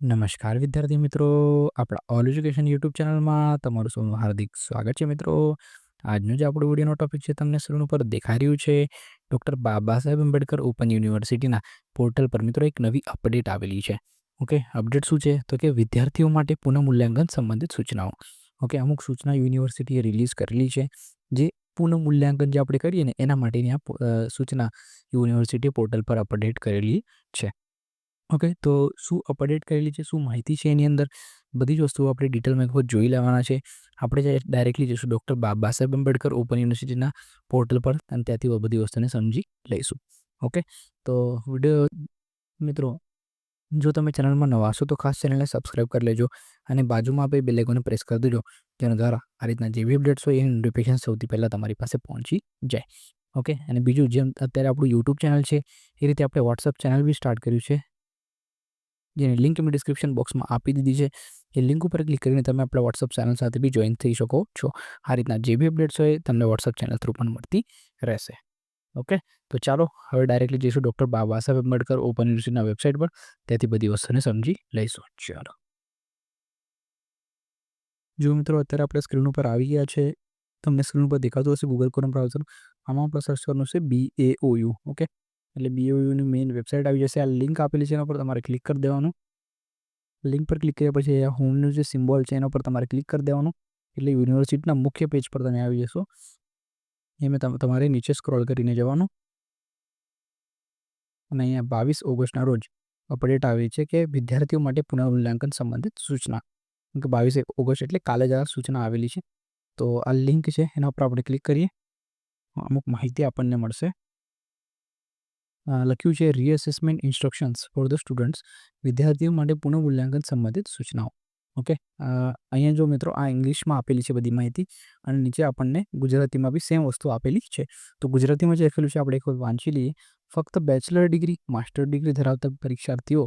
નમસ્કાર વિદ્યાર્થી મિત્રો. આપણા ઓલ એજ્યુકેશન યુટ્યુબ ચેનલમાં તમારું સૌનું હાર્દિક સ્વાગત છે મિત્રો. આજનો જે આપણો વિડીયોનો ટોપિક છે તમને સ્ક્રીન ઉપર દેખાઈ રહ્યું છે. ડૉક્ટર બાબા સાહેબ આંબેડકર ઓપન યુનિવર્સિટીના પોર્ટલ પર મિત્રો એક નવી અપડેટ આવેલી છે. ઓકે અપડેટ શું છે? તો કે વિદ્યાર્થીઓ માટે પુનઃમૂલ્યાંકન સંબંધિત સૂચનાઓ. ઓકે અમુક સૂચના યુનિવર્સિટીએ રિલીઝ કરેલી છે. જે પુનઃમૂલ્યાંકન જે આપણે કરીએ ને, એના માટેની આ સૂચના યુનિવર્સિટી પોર્ટલ પર અપડેટ કરેલી છે. ઓકે, તો શું અપડેટ કરેલી છે? શું માહિતી છે એની અંદર? બધી જ વસ્તુઓ આપણે ડિટેલમાં એક જોઈ લેવાના છે. આપણે જે ડાયરેક્ટલી જઈશું ડૉક્ટર બાબા સાહેબ આંબેડકર ઓપન યુનિવર્સિટીના પોર્ટલ પર અને ત્યાંથી બધી વસ્તુને સમજી લઈશું. ઓકે, તો વીડિયો મિત્રો, જો તમે ચેનલમાં નવા છો તો ખાસ ચેનલને સબસ્ક્રાઈબ કરી લેજો અને બાજુમાં આપણે બે લેગોને પ્રેસ કરી દેજો, જેના દ્વારા આ રીતના જે બી અપડેટ્સ હોય એની નોટિફિકેશન સૌથી પહેલાં તમારી પાસે પહોંચી જાય. ઓકે, અને બીજું જેમ અત્યારે આપણું યુટ્યુબ ચેનલ છે, એ રીતે આપણે વોટ્સઅપ ચેનલ બી સ્ટાર્ટ કર્યું છે. જેની લિંક મેં ડિસ્ક્રિપ્શન બોક્સમાં આપી દીધી છે. એ લિંક ઉપર ક્લિક કરીને તમે આપણા વોટ્સઅપ ચેનલ સાથે બી જોઈન થઈ શકો છો. આ રીતના જે બી અપડેટ્સ હોય તમને વોટ્સઅપ ચેનલ થ્રુ પણ મળતી રહેશે. ઓકે? તો ચાલો, હવે ડાયરેક્ટલી જઈશું ડૉક્ટર બાબા સાહેબ આંબેડકર ઓપન યુનિવર્સિટીના વેબસાઇટ પર. ત્યાંથી બધી વસ્તુને સમજી લઈશું. ચાલો. જો મિત્રો, અત્યારે આપણે સ્ક્રીન ઉપર આવી ગયા છે. તમને સ્ક્રીન ઉપર દેખાતું હશે ગૂગલ ક્રોમ બ્રાઉઝર આમાં આપણે સર્ચ કરવાનું છે બી એ યુ ઓકે? એટલે બીઓયુની મેઇન વેબસાઇટ આવી જશે. આ લિંક આપેલી છે એના પર તમારે ક્લિક કરી દેવાનું. લિંક પર ક્લિક કર્યા પછી હોમનું જે સિમ્બોલ છે એના પર તમારે ક્લિક કરી દેવાનું. એટલે યુનિવર્સિટીના મુખ્ય પેજ પર તમે આવી જશો. એમાં તમારે નીચે સ્ક્રોલ કરીને જવાનું. અને અહીંયા બાવીસ ઓગસ્ટના રોજ અપડેટ આવી છે કે વિદ્યાર્થીઓ માટે પુનઃમૂલ્યાંકન સંબંધિત સૂચના. કે બાવીસ ઓગસ્ટ એટલે કાલે જ આ સૂચના આવેલી છે. તો આ લિંક છે, એના ઉપર આપણે ક્લિક કરીએ. અમુક માહિતી આપણને મળશે. લખ્યું છે reassessment instructions for the students વિદ્યાર્થીઓ માટે પુનઃ મૂલ્યાંકન સંબંધિત સૂચનાઓ. ઓકે? અહીંયા જો મિત્રો આ ઇંગ્લિશમાં આપેલી છે બધી માહિતી અને નીચે આપણને ગુજરાતીમાં બી સેમ વસ્તુ આપેલી છે. તો ગુજરાતીમાં જે લખેલું છે, આપણે એક વાંચી લઈએ. ફક્ત બેચલર ડિગ્રી માસ્ટર ડિગ્રી ધરાવતા પરીક્ષાર્થીઓ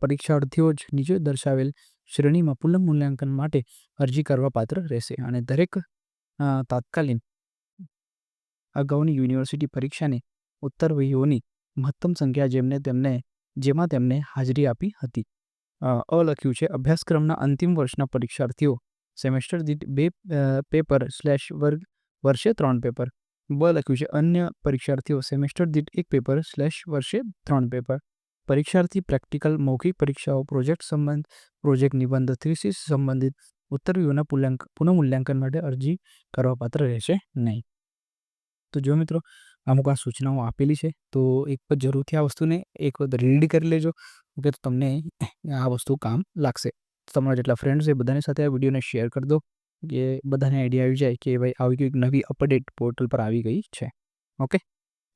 પરીક્ષાર્થીઓ જ નીચે દર્શાવેલ શ્રેણીમાં પુનઃ મૂલ્યાંકન માટે અરજી કરવા પાત્ર રહેશે. અને દરેક તાત્કાલીન અગાઉની યુનિવર્સિટી પરીક્ષાને ઉત્તરવહીઓની મહત્તમ સંખ્યા જેમને તેમને, જેમાં તેમને હાજરી આપી હતી. અ લખ્યું છે, અભ્યાસક્રમના અંતિમ વર્ષના પરીક્ષાર્થીઓ, સેમેસ્ટર દીઠ બે પેપર સ્લેશ વર્ગ, વર્ષે ત્રણ પેપર. બ લખ્યું છે, અન્ય પરીક્ષાર્થીઓ, સેમેસ્ટર દીઠ એક પેપર સ્લેશ વર્ષે ત્રણ પેપર. પરીક્ષાર્થી પ્રેક્ટિકલ મૌખિક પરીક્ષાઓ, પ્રોજેક્ટ સંબંધ, પ્રોજેક્ટ નિબંધ થ્રીસીસ સંબંધિત ઉત્તરવીઓના પુનઃમૂલ્યાંકન માટે અરજી કરવા પાત્ર રહેશે નહીં. તો જો મિત્રો અમુક આ સૂચનાઓ આપેલી છે, તો એક વખત જરૂરથી આ વસ્તુને એક વખત રીડ કરી લેજો, ઓકે, તો તમને આ વસ્તુ કામ લાગશે. તમારા જેટલા ફ્રેન્ડ્સ એ બધાની સાથે આ વિડીયોને શેર કરી દો, કે બધાને આઈડિયા આવી જાય કે ભાઈ આવી કંઈક નવી અપડેટ પોર્ટલ પર આવી ગઈ છે, ઓકે?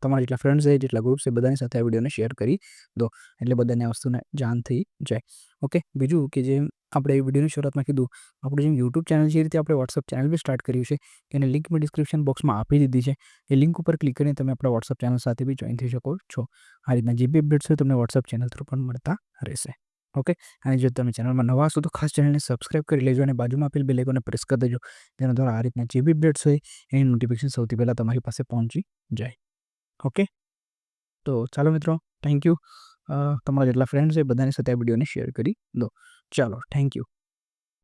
તમારા જેટલા ફ્રેન્ડ્સ છે, જેટલા ગ્રુપ્સ છે બધાની સાથે આ વિડીયોને શેર કરી દો, એટલે બધાને આ વસ્તુને જાણ થઈ જાય, ઓકે? બીજું કે જે આપણે એ વિડીયોની શરૂઆતમાં કીધું, આપણું જેમ યુટ્યુબ ચેનલ છે એ રીતે આપણે વોટ્સઅપ ચેનલ બી સ્ટાર્ટ કર્યું છે એને લિંક મેં ડિસ્ક્રિપ્શન બોક્સમાં આપી દીધી છે. એ લિંક ઉપર ક્લિક કરીને તમે આપણા વોટ્સઅપ ચેનલ સાથે બી જોઈન થઈ શકો છો. આ રીતના જે બી અપડેટ્સ હોય તમને વોટ્સઅપ ચેનલ થ્રુ પણ મળતા રહેશે. ઓકે અને જો તમે ચેનલમાં નવા હશો તો ખાસ ચેનલને સબસ્ક્રાઇબ કરી લેજો અને બાજુમાં આપેલ બે લેકોને પ્રેસ કરી દેજો. જેના દ્વારા આ રીતના જે બી અપડેટ્સ હોય એની નોટિફિકેશન સૌથી પહેલાં તમારી પાસે પહોંચી જાય. ઓકે તો ચાલો મિત્રો થેન્ક યુ તમારા જેટલા ફ્રેન્ડ્સ છે બધાની સાથે આ વિડીયોને શેર કરી દો. ચાલો થેન્ક યુ